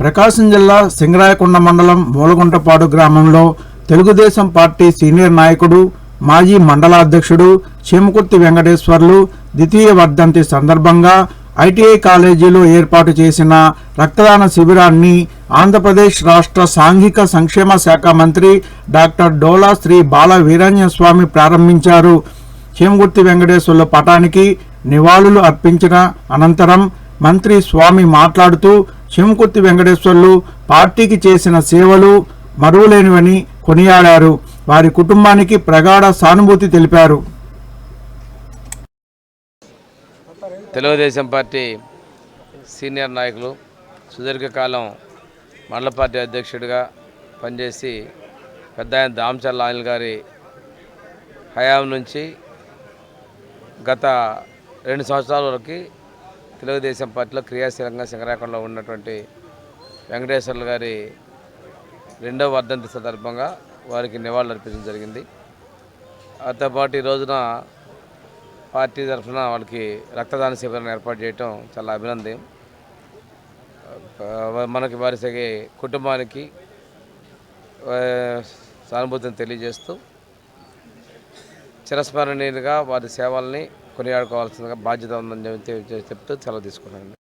ప్రకాశం జిల్లా సింగరాయకొండ మండలం మూలగుంటపాడు గ్రామంలో తెలుగుదేశం పార్టీ సీనియర్ నాయకుడు మాజీ మండలాధ్యక్షుడు చీమకుర్తి వెంకటేశ్వర్లు ద్వితీయ వర్ధంతి సందర్భంగా ఐటీఐ కాలేజీలో ఏర్పాటు చేసిన రక్తదాన శిబిరాన్ని ఆంధ్రప్రదేశ్ రాష్ట్ర సాంఘిక సంక్షేమ శాఖ మంత్రి డాక్టర్ డోలా శ్రీ బాల వీరాంజన స్వామి ప్రారంభించారు. చీమగుర్తి వెంకటేశ్వర్ల పటానికి నివాళులు అర్పించిన అనంతరం మంత్రి స్వామి మాట్లాడుతూ శివకుర్తి వెంకటేశ్వర్లు పార్టీకి చేసిన సేవలు మరువలేనివని కొనియాడారు. వారి కుటుంబానికి ప్రగాఢ సానుభూతి తెలిపారు. తెలుగుదేశం పార్టీ సీనియర్ నాయకులు సుదీర్ఘకాలం మండల పార్టీ అధ్యక్షుడిగా పనిచేసి పెద్ద ఆయన దామచల్ గారి హయాం నుంచి గత రెండు సంవత్సరాల వరకు తెలుగుదేశం పార్టీలో క్రియాశీలంగా శంకరాకంలో ఉన్నటువంటి వెంకటేశ్వర్లు గారి రెండవ వర్ధంతి సందర్భంగా వారికి నివాళులు అర్పించడం జరిగింది. వారితో పాటు ఈ రోజున పార్టీ తరఫున వాళ్ళకి రక్తదాన శిబిరాన్ని ఏర్పాటు చేయటం చాలా అభినందం మనకి వారి కుటుంబానికి సానుభూతిని తెలియజేస్తూ చిరస్మరణీయులుగా వారి సేవల్ని కొనియాడుకోవాల్సిన బాధ్యత ఉందని చెప్తే చెప్తూ సెలవు తీసుకున్నాను.